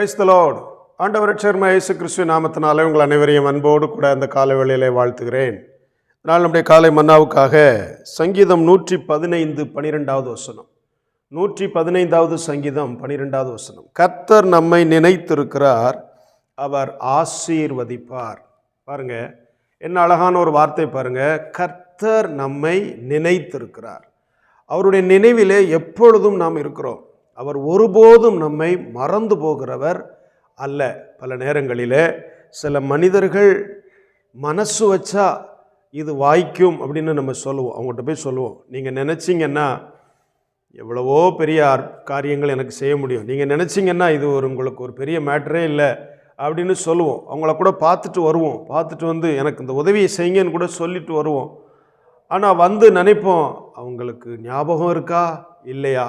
கிரைஸ்தலோடு ஆண்டவர் சர்ம இயேசு கிறிஸ்துவ நாமத்தினாலே உங்கள் அனைவரையும் அன்போடு கூட அந்த காலை வேளையிலே வாழ்த்துகிறேன். நாள் நம்முடைய காலை மன்னாவுக்காக சங்கீதம் நூற்றி பதினைந்து பனிரெண்டாவது வசனம். நூற்றி பதினைந்தாவது சங்கீதம் பனிரெண்டாவது வசனம். கர்த்தர் நம்மை நினைத்திருக்கிறார் அவர் ஆசீர்வதிப்பார். பாருங்க என்ன அழகான ஒரு வார்த்தை பாருங்க. கர்த்தர் நம்மை நினைத்திருக்கிறார். அவருடைய நினைவிலே எப்பொழுதும் நாம் இருக்கிறோம். அவர் ஒருபோதும் நம்மை மறந்து போகிறவர் அல்ல. பல நேரங்களில் சில மனிதர்கள் மனசு வச்சா இது வாய்க்கும் அப்படின்னு நம்ம சொல்லுவோம். அவங்ககிட்ட போய் சொல்லுவோம். நீங்கள் நினச்சிங்கன்னா எவ்வளவோ பெரிய காரியங்கள் எனக்கு செய்ய முடியும். நீங்கள் நினச்சிங்கன்னா இது ஒரு உங்களுக்கு ஒரு பெரிய மேட்டரே இல்லை அப்படின்னு சொல்லுவோம். அவங்கள கூட பார்த்துட்டு வருவோம். பார்த்துட்டு வந்து எனக்கு இந்த உதவியை செய்யுங்கன்னு கூட சொல்லிட்டு வருவோம். ஆனால் வந்து நினைப்போம் அவங்களுக்கு ஞாபகம் இருக்கா? இல்லையா?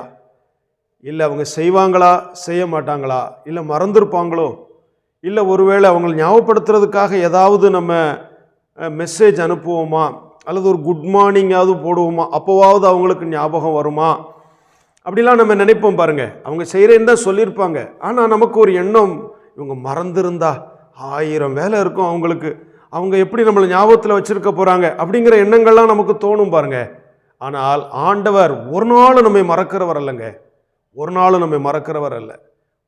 இல்லை அவங்க செய்வாங்களா செய்ய மாட்டாங்களா இல்லை மறந்துருப்பாங்களோ இல்லை ஒருவேளை அவங்களை ஞாபகப்படுத்துறதுக்காக ஏதாவது நம்ம மெசேஜ் அனுப்புவோமா அல்லது ஒரு குட் மார்னிங்காவது போடுவோமா அப்போவாவது அவங்களுக்கு ஞாபகம் வருமா அப்படிலாம் நம்ம நினைப்போம் பாருங்க. அவங்க செய்கிறேன்னு தான் சொல்லியிருப்பாங்க. ஆனால் நமக்கு ஒரு எண்ணம் இவங்க மறந்துருந்தா ஆயிரம் வேலை இருக்கும் அவங்களுக்கு. அவங்க எப்படி நம்மளை ஞாபகத்தில் வச்சிருக்க போகிறாங்க அப்படிங்கிற எண்ணங்கள்லாம் நமக்கு தோணும் பாருங்க. ஆனால் ஆண்டவர் ஒரு நாள் நம்மை மறக்கிறவர் இல்லைங்க ஒரு நாளும் நம்மை மறக்கிறவர் அல்ல.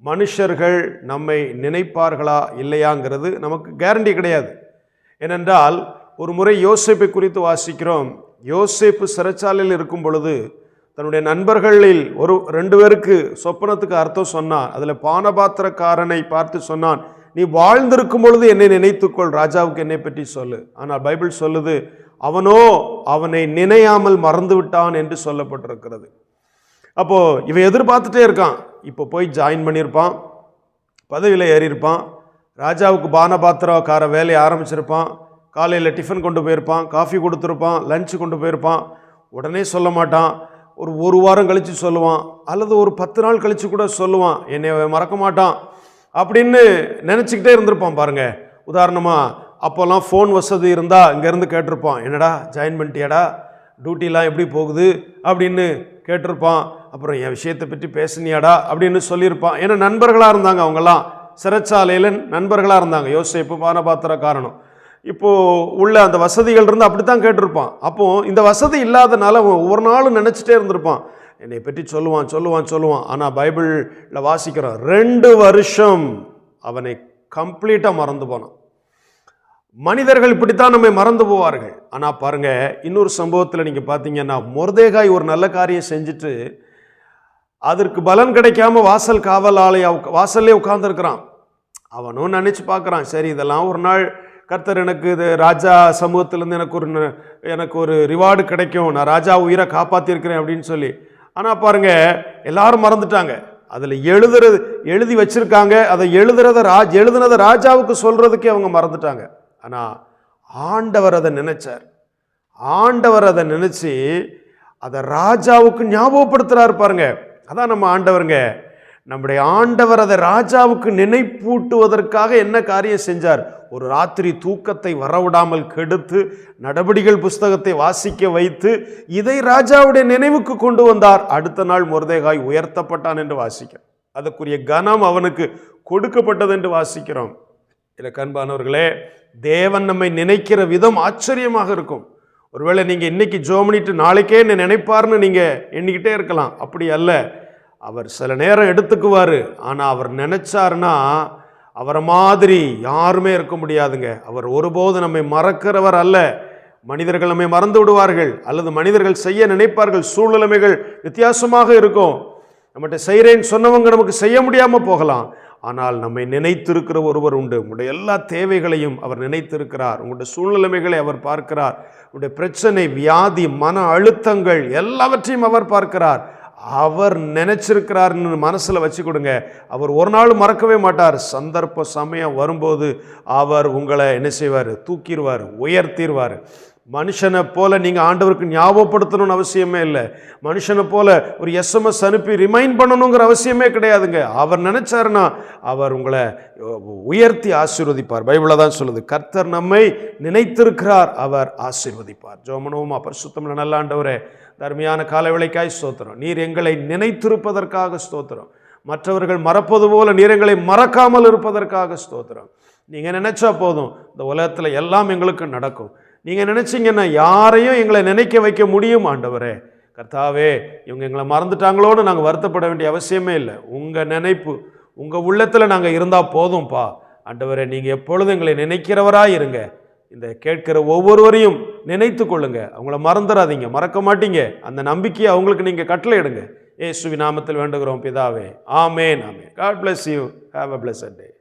மனுஷர்கள் நம்மை நினைப்பார்களா இல்லையாங்கிறது நமக்கு கேரண்டி கிடையாது. ஏனென்றால் ஒரு முறை யோசேப்பை குறித்து வாசிக்கிறோம். யோசேப்பு சிறைச்சாலையில் இருக்கும் பொழுது தன்னுடைய நண்பர்களில் ஒரு ரெண்டு பேருக்கு சொப்பனத்துக்கு அர்த்தம் சொன்னான். அதில் பானபாத்திரக்காரனை பார்த்து சொன்னான் நீ வாழ்ந்திருக்கும் பொழுது என்னை நினைத்துக்கொள் ராஜாவுக்கு என்னை பற்றி சொல்லு. ஆனால் பைபிள் சொல்லுது அவனோ அவனை நினையாமல் மறந்து விட்டான் என்று சொல்லப்பட்டிருக்கிறது. அப்போது இவன் எதிர்பார்த்துட்டே இருக்கான். இப்போ போய் ஜாயின் பண்ணியிருப்பான் பதவியில் ஏறியிருப்பான். ராஜாவுக்கு பானபாத்திரக்கார வேலையை ஆரம்பிச்சிருப்பான். காலையில் டிஃபன் கொண்டு போயிருப்பான். காஃபி கொடுத்துருப்பான். லஞ்சு கொண்டு போயிருப்பான். உடனே சொல்ல மாட்டான். ஒரு ஒரு வாரம் கழித்து சொல்லுவான். அல்லது ஒரு பத்து நாள் கழித்து கூட சொல்லுவான். என்னை அவன் மறக்க மாட்டான். அப்படின்னு நினச்சிக்கிட்டே இருந்திருப்பான் பாருங்கள் உதாரணமாக அப்போல்லாம் ஃபோன் வசதி இருந்தால் இங்கேருந்து கேட்டிருப்பான். என்னடா ஜாயின் பண்ணிட்டியாடா? டியூட்டிலாம் எப்படி போகுது? அப்படின்னு கேட்டிருப்பான். அப்புறம் என் விஷயத்தை பற்றி பேசுனியாடா அப்படின்னு சொல்லியிருப்பான். ஏன்னா நண்பர்களாக இருந்தாங்க அவங்கெல்லாம். சிறைச்சாலையில் நண்பர்களாக இருந்தாங்க. யோசிப்பு பானபாத்திர காரணம். இப்போது உள்ள அந்த வசதிகள் இருந்து அப்படி தான் கேட்டிருப்பான். அப்போது இந்த வசதி இல்லாதனால ஒவ்வொரு நாளும் நினச்சிட்டே இருந்திருப்பான். என்னை பற்றி சொல்லுவான் சொல்லுவான் சொல்லுவான். ஆனால் பைபிளில் வாசிக்கிறான் ரெண்டு வருஷம் அவனை கம்ப்ளீட்டாக மறந்து போனான். மனிதர்கள் இப்படித்தான் நம்மை மறந்து போவார்கள். ஆனால் பாருங்க இன்னொரு சம்பவத்தில் நீங்கள் பார்த்தீங்கன்னா முருதேகாய் ஒரு நல்ல காரியம் செஞ்சுட்டு அதற்கு பலன் கிடைக்காம வாசல் காவல் ஆலய வாசல்லே உட்காந்துருக்கிறான் அவனும் நினச்சி பார்க்குறான் சரி இதெல்லாம் ஒரு நாள் கர்த்தர் எனக்கு இது ராஜா சமூகத்திலேருந்து எனக்கு ஒரு ந- எனக்கு ஒரு ரிவார்டு கிடைக்கும். நான் ராஜா உயிரை காப்பாற்றிருக்கிறேன் அப்படின்னு சொல்லி. ஆனால் பாருங்க எல்லாரும் மறந்துட்டாங்க. அதில் எழுதுறது எழுதி வச்சிருக்காங்க. அதை எழுதுறத ராஜ் எழுதுனதை ராஜாவுக்கு சொல்கிறதுக்கே அவங்க மறந்துட்டாங்க. ஆனால் ஆண்டவர் அதை நினைச்சார். ஆண்டவர் அதை நினச்சி அதை ராஜாவுக்கு ஞாபகப்படுத்துகிறாரு பாருங்க. அதான் நம்ம ஆண்டவருங்க. நம்முடைய ஆண்டவர் அதை ராஜாவுக்கு நினைப்பூட்டுவதற்காக என்ன காரியம் செஞ்சார்? ஒரு ராத்திரி தூக்கத்தை வரவிடாமல் கெடுத்து நடபடிகள் புஸ்தகத்தை வாசிக்க வைத்து இதை ராஜாவுடைய நினைவுக்கு கொண்டு வந்தார். அடுத்த நாள் முருதேகாய் உயர்த்தப்பட்டான் என்று வாசிக்க அதற்குரிய கனம் அவனுக்கு கொடுக்கப்பட்டது என்று வாசிக்கிறோம். இல்லை கண்பானவர்களே தேவன் நம்மை நினைக்கிற விதம் ஆச்சரியமாக இருக்கும். ஒருவேளை நீங்கள் இன்றைக்கி ஜோ பண்ணிட்டு நாளைக்கே என்னை நினைப்பார்னு நீங்கள் எண்ணிக்கிட்டே இருக்கலாம். அப்படி அல்ல. அவர் சில நேரம் எடுத்துக்குவார். ஆனால் அவர் நினச்சாருன்னா அவரை மாதிரி யாருமே இருக்க முடியாதுங்க. அவர் ஒருபோது நம்மை மறக்கிறவர் அல்ல. மனிதர்கள் நம்மை மறந்து விடுவார்கள். அல்லது மனிதர்கள் செய்ய நினைப்பார்கள். சூழ்நிலைமைகள் வித்தியாசமாக இருக்கும். நம்மகிட்ட செய்கிறேன்னு சொன்னவங்க நமக்கு செய்ய முடியாமல் போகலாம். ஆனால் நம்மை நினைத்திருக்கிற ஒருவர் உண்டு. உங்களுடைய எல்லா தேவைகளையும் அவர் நினைத்திருக்கிறார். உங்களுடைய சூழ்நிலைமைகளை அவர் பார்க்கிறார். உங்களுடைய பிரச்சனை வியாதி மன அழுத்தங்கள் எல்லாவற்றையும் அவர் பார்க்கிறார். அவர் நினச்சிருக்கிறார்னு மனசில் வச்சு கொடுங்க. அவர் ஒரு நாள் மறக்கவே மாட்டார். சந்தர்ப்ப சமயம் வரும்போது அவர் உங்களை என்ன செய்வார்? தூக்கிடுவார் உயர்த்திடுவார். மனுஷனை போல நீங்கள் ஆண்டவருக்கு ஞாபகப்படுத்தணும்னு அவசியமே இல்லை. மனுஷனை போல ஒரு எஸ்எம்எஸ் அனுப்பி ரிமைண்ட் பண்ணணுங்கிற அவசியமே கிடையாதுங்க. அவர் நினைச்சாருன்னா அவர் உங்களை உயர்த்தி ஆசீர்வதிப்பார். பைபிளை தான் சொல்லுது கர்த்தர் நம்மை நினைத்திருக்கிறார் அவர் ஆசீர்வதிப்பார். ஜோமனோமா பரிசுத்தமில்ல நல்ல ஆண்டவரே தர்மையான கால ஸ்தோத்திரம். நீர் எங்களை நினைத்திருப்பதற்காக ஸ்தோத்திரம். மற்றவர்கள் மறப்பது போல நீர் எங்களை மறக்காமல் இருப்பதற்காக ஸ்தோத்திரம். நீங்கள் நினைச்சா போதும் இந்த உலகத்தில் எல்லாம் எங்களுக்கு நடக்கும். நீங்கள் நினச்சிங்கன்னா யாரையும் எங்களை நினைக்க வைக்க முடியும் ஆண்டவரே. கர்த்தாவே இவங்க எங்களை மறந்துட்டாங்களோன்னு நாங்கள் வருத்தப்பட வேண்டிய அவசியமே இல்லை. உங்கள் நினைப்பு உங்கள் உள்ளத்தில் நாங்கள் இருந்தால் போதும்ப்பா ஆண்டவரே நீங்கள் எப்பொழுதும் எங்களை நினைக்கிறவராக இருங்க. இந்த கேட்கிற ஒவ்வொருவரையும் நினைத்து கொள்ளுங்க. அவங்கள மறந்துடாதீங்க மறக்க மாட்டீங்க. அந்த நம்பிக்கையை அவங்களுக்கு நீங்கள் கட்டளை எடுங்க ஏசுவி நாமத்தில் வேண்டுகிறோம் பிதாவே. ஆமேன் நாமே God bless you have a bless day